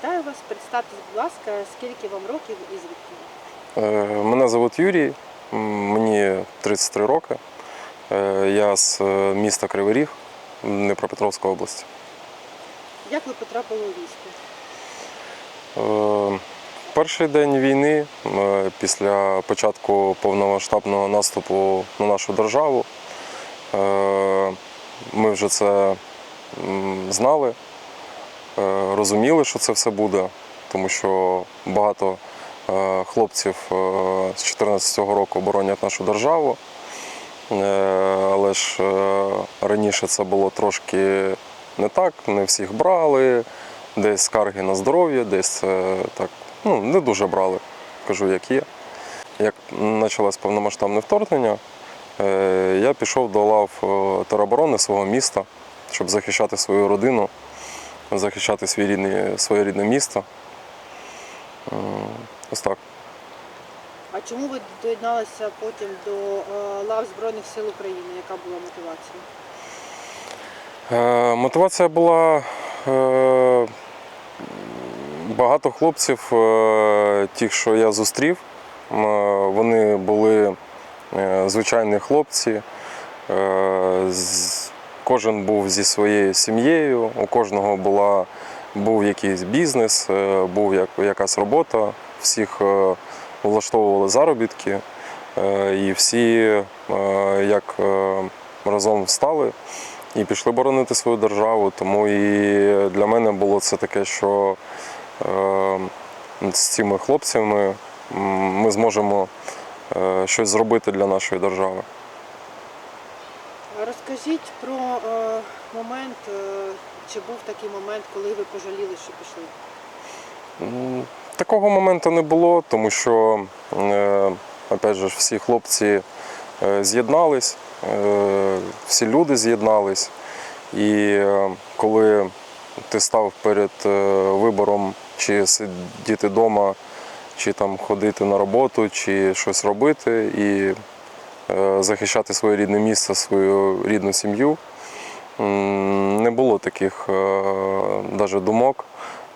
Вітаю вас. Представтесь, будь ласка, скільки вам років і звідки? Е, Мене звуть Юрій, мені 33 роки. Е, Я з е, міста Кривий Ріг, Дніпропетровської області. Як ви потрапили у військо? Перший день війни, після початку повномасштабного наступу на нашу державу, ми вже це знали, розуміли, що це все буде, тому що багато е, хлопців е, з 2014 року боронять нашу державу. Е, Але ж е, раніше це було трошки не так, не всіх брали, десь скарги на здоров'я, десь е, так, ну, не дуже брали, кажу, як є. Як почалось повномасштабне вторгнення, е, я пішов до лав е, тероборони свого міста, щоб захищати свою родину, захищати свій рідний, своє рідне місто. Е, Ось так. А чому ви доєдналися потім до е, лав Збройних сил України? Яка була мотивація? Е, Мотивація була е, багато хлопців, е, тих, що я зустрів, вони були звичайні хлопці. Е, з- Кожен був зі своєю сім'єю, у кожного була, був якийсь бізнес, е, був як, якась робота, всіх е, влаштовували заробітки, е, і всі як разом встали і пішли боронити свою державу. Тому і для мене було це таке, що з цими хлопцями ми зможемо щось зробити для нашої держави. Розкажіть про е, момент, е, чи був такий момент, коли ви пожаліли, що пішли? Такого моменту не було, тому що е, опять же, всі хлопці е, з'єднались, е, всі люди з'єднались. І е, коли ти став перед е, вибором, чи сидіти вдома, чи там ходити на роботу, чи щось робити, і захищати своє рідне місце, свою рідну сім'ю, не було таких навіть думок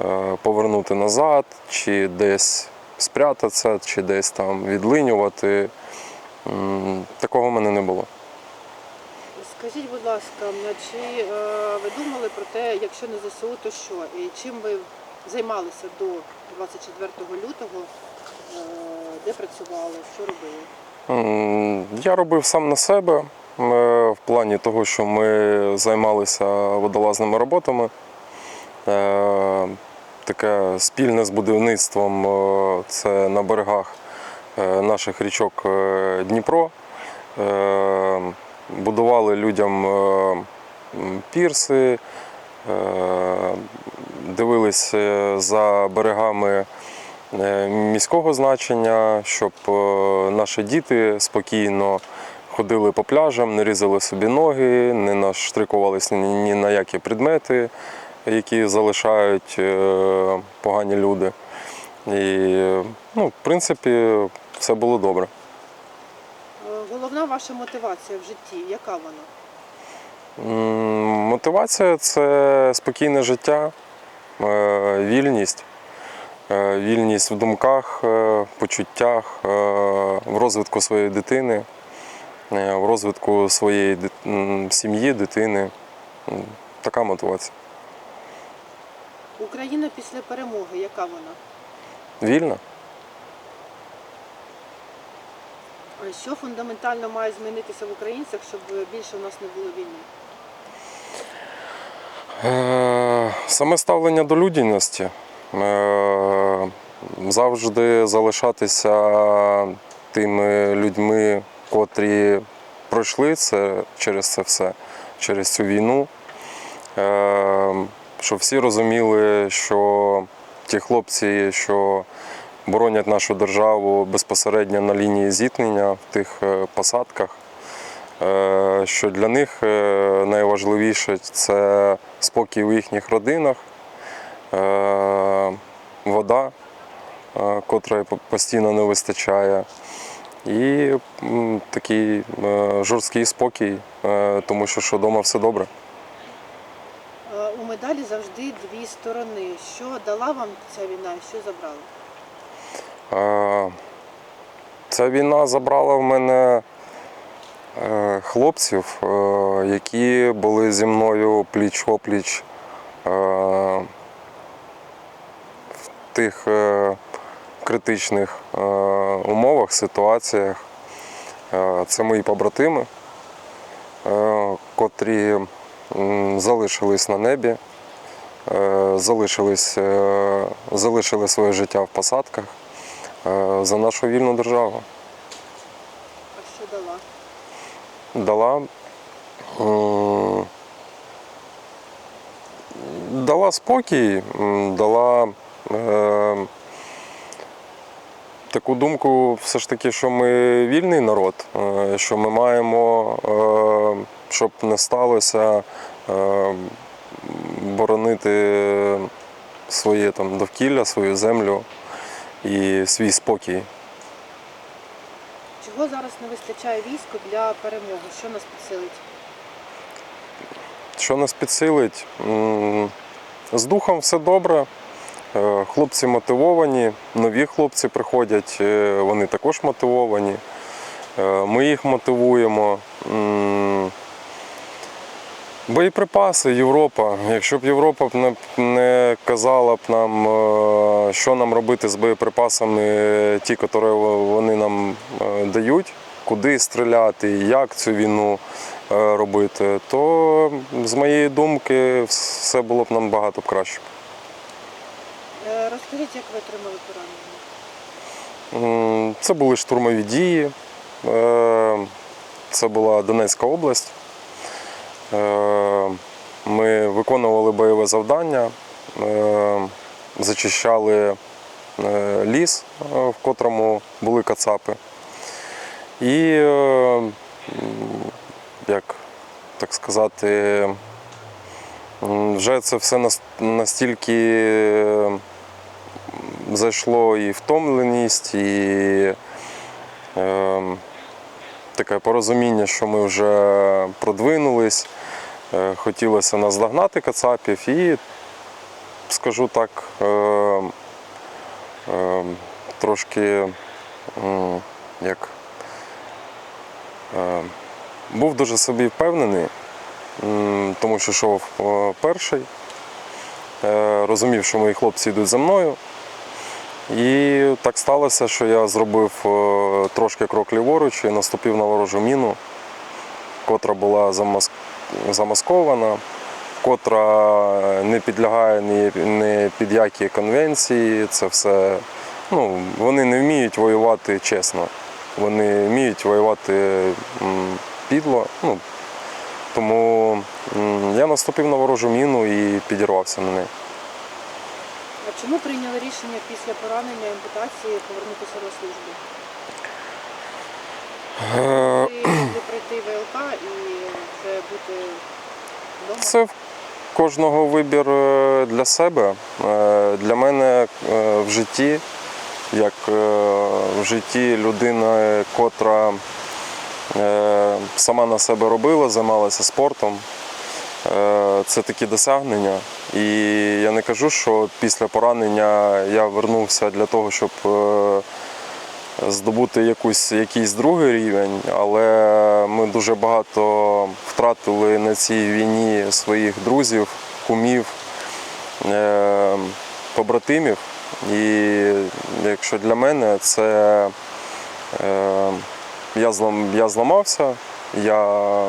е, повернути назад, чи десь спрятатися, чи десь там відлинювати. Такого в мене не було. Скажіть, будь ласка, чи е, ви думали про те, якщо не ЗСУ, то що? І чим ви займалися до 24 лютого? Е, де працювали, що робили? Я робив сам на себе е, в плані того, що ми займалися водолазними роботами. Е, Таке спільне з будівництвом е, це на берегах наших річок Дніпро. Будували людям пірси, дивилися за берегами міського значення, щоб е, наші діти спокійно ходили по пляжам, не різали собі ноги, не наштрикувалися ні, на які предмети, які залишають е, погані люди. І, ну, в принципі, все було добре. Е, Головна ваша мотивація в житті, яка вона? Мотивація це спокійне життя, е, вільність, Е, вільність в думках, е, почуттях, е, в розвитку своєї дитини, е, в розвитку своєї сім'ї, дитини. Така мотивація. Україна після перемоги, яка вона? Вільна. А Що фундаментально має змінитися в українцях, щоб більше у нас не було війни? Е, Саме ставлення до людяності. Завжди залишатися тими людьми, котрі пройшли це через це все, через цю війну. Е, Щоб всі розуміли, що ті хлопці, що боронять нашу державу безпосередньо на лінії зіткнення в тих е, посадках, Е, що для них найважливіше це спокій у їхніх родинах, вода, котрої постійно не вистачає, і такий е, жорсткий спокій, е, тому що що вдома все добре. Е, У медалі завжди дві сторони. Що дала вам ця війна, і що забрала? Ця війна забрала в мене хлопців, які були зі мною пліч-опліч в тих критичних е, умовах, ситуаціях. Е, Це мої побратими, е, котрі залишились на небі, залишились, залишили своє життя в посадках за нашу вільну державу. А що дала? Дала, дала спокій, дала таку думку, все ж таки, що ми вільний народ, е, що ми маємо, е, щоб не сталося, е, боронити своє там довкілля, свою землю і свій спокій. Чого зараз не вистачає війську для перемоги? Що нас підсилить? Що нас підсилить? З духом все добре. Е, Хлопці мотивовані, нові хлопці приходять, е, вони також мотивовані. Е, Ми їх мотивуємо. Боєприпаси, Європа. Якщо б Європа не, казала б нам, що нам робити з боєприпасами, ті, які вони нам дають, куди стріляти, як цю війну робити, то з моєї думки все було б нам багато краще. Розкажіть, як ви отримали поранення? Це були штурмові дії. Е, Це була Донецька область. Е, Ми виконували бойове завдання, е, зачищали ліс, в котрому були кацапи. І, як так сказати, вже це все настільки зайшло і втомленість, і е, таке порозуміння, що ми вже продвинулись. Е, хотілося наздогнати кацапів і, скажу так, е, е, трошки м, як е, був дуже собі впевнений, тому що йшов е, перший. Е, Розумів, що мої хлопці йдуть за мною. І так сталося, що я зробив е, трошки крок ліворуч і наступив на ворожу міну, котра була замас- замаскована, котра не підлягає ні, ні під які конвенції. Це все. Ну, вони не вміють воювати чесно. Вони вміють воювати підло. Ну, тому я наступив на ворожу міну і підірвався на неї. Чому прийняли рішення після поранення ампутації повернутися до служби? Ви пройти ВЛК і вже бути вдома? Це в кожного вибір е, для себе. Е, Для мене е, в житті, як в житті людина, котра сама на себе робила, займалася спортом. Е, Це такі досягнення. І я не кажу, що після поранення я вернувся для того, щоб е, здобути якусь, якийсь другий рівень, але ми дуже багато втратили на цій війні своїх друзів, кумів, е, побратимів. І якщо для мене це я, зламався, я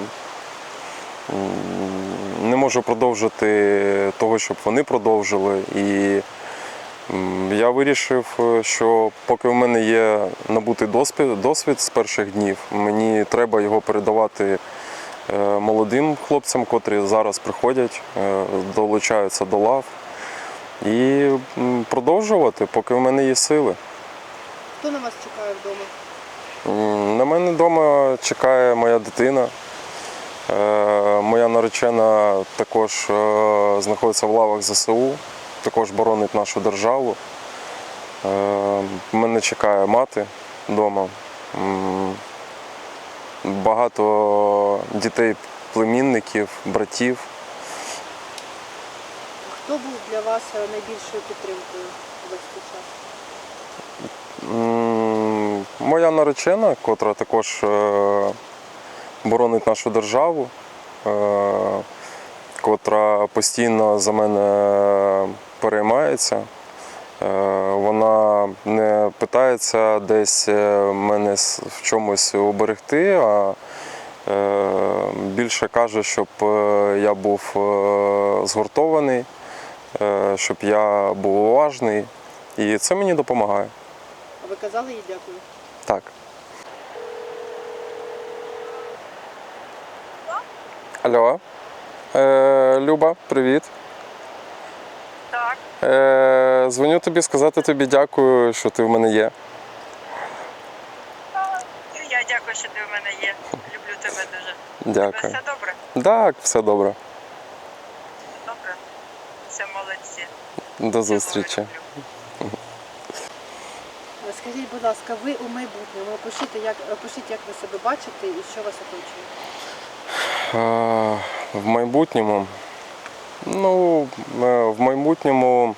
можу продовжити того, щоб вони продовжили. І Я вирішив, е, що поки в мене є набутий досвід, з перших днів, мені треба його передавати е, молодим хлопцям, котрі зараз приходять, е, долучаються до лав, і продовжувати, поки в мене є сили. Хто на вас чекає вдома? На мене вдома чекає моя дитина. Е, Моя наречена також е, знаходиться в лавах ЗСУ, також боронить нашу державу. Е, Мене чекає мати вдома. Багато дітей, племінників, братів. Хто був для вас найбільшою підтримкою весь цей час? Моя наречена, котра також боронить нашу державу, е, котра постійно за мене переймається. Е, Вона не питається десь е, мене в чомусь оберегти, а більше каже, щоб я був згуртований, щоб я був уважний. І це мені допомагає. А ви казали їй дякую? Так. Алло. Е, Люба, привіт. Так, Е, дзвоню тобі сказати тобі дякую, що ти в мене є. і я дякую, що ти в мене є. Люблю тебе дуже. Дякую. Все добре? Так, все добре. Добре. Все молодці. До зустрічі. Е, Скажіть, будь ласка, ви у майбутньому опишіть, як, опишіть, як ви себе бачите і що вас оточує? В майбутньому. Ну, е, в майбутньому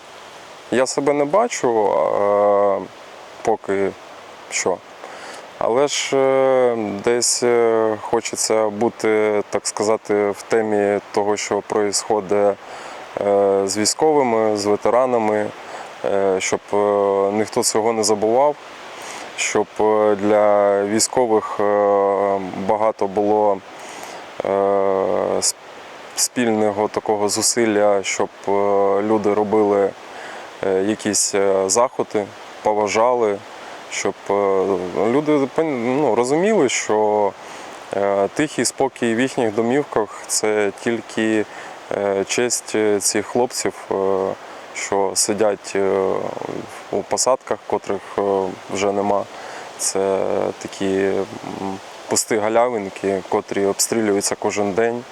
я себе не бачу поки що. Але ж е, десь е, хочеться бути, так сказати, в темі того, що відбувається з військовими, з ветеранами, щоб ніхто цього не забував, щоб для військових багато було спільного такого зусилля, щоб е, люди робили е, якісь е, заходи, поважали, щоб е, люди ну, розуміли, що е, тихий спокій в їхніх домівках це тільки е, честь е, цих хлопців, е, що сидять е, у посадках, котрих е, вже нема. Це такі пусті галявинки, котрі обстрілюються кожен день.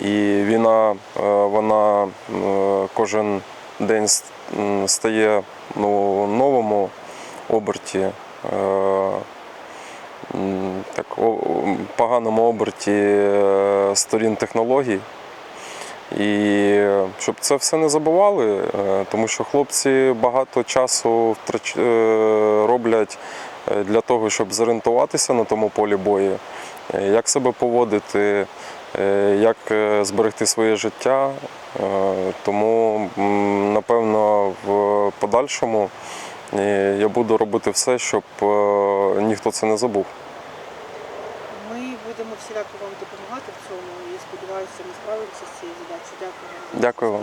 І війна, е, вона е, кожен день стає ну, новому оберті, е, так, поганому оберті сторін технологій. І щоб це все не забували, тому що хлопці багато часу роблять для того, щоб зорієнтуватися на тому полі бою, е, як себе поводити, е, як е, зберегти своє життя. Е, Тому, напевно, в подальшому е, я буду робити все, щоб е, ніхто це не забув. Ми будемо всіляко вам допомагати в цьому і сподіваюся, ми справимося з цією задачею. Дякую вам. Дякую вам.